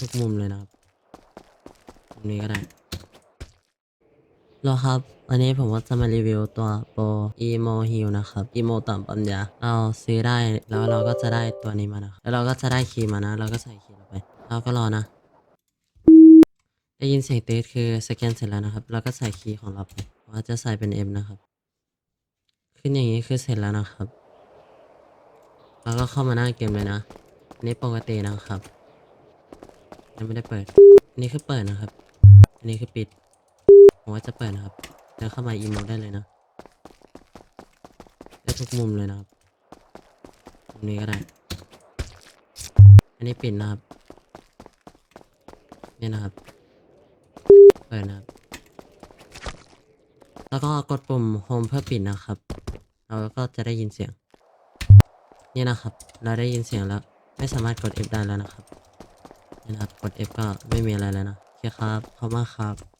ทุกมุมเลยนะครับมุมนี้ก็ได้แล้วครับวันนี้ผมก็จะมารีวิวตัวโปร Emo Heal นะครับ Emo ต่ำปัญญาเราซื้อได้แล้วเราก็จะได้ตัวนี้มานะครับแล้วเราก็จะได้คีย์มานะ เราก็ใส่คีย์ลงไป เราก็รอนะ ได้ยินเสียงเตสคือสแกนเสร็จแล้วนะครับ เราก็ใส่คีย์ของเราไปว่าจะใส่เป็น M นะครับ ขึ้นอย่างนี้คือเสร็จแล้วนะครับแล้วก็เข้ามาหน้าเกมเลยนะนนี้ปกตินะครับ ยังไม่ได้เปิด อันนี้คือเปิดนะครับ อันนี้คือปิด ผมว่าจะเปิดนะครับเดินเข้ามาอีโมได้เลยนะ ได้ทุกมุมเลยนะครับมุมนี้ก็ได้ อันนี้ปิดนะครับ นี่นะครับ เปิดนะครับ แล้วก็กดปุ่มโฮมเพื่อปิดนะครับเราก็จะได้ยินเสียง นี่นะครับ เราได้ยินเสียงแล้ว ไม่สามารถกด F ได้แล้วนะครับ นะครับกด F ก็ไม่มีอะไรแล้วนะโอเคครับขอบคุณมากครับ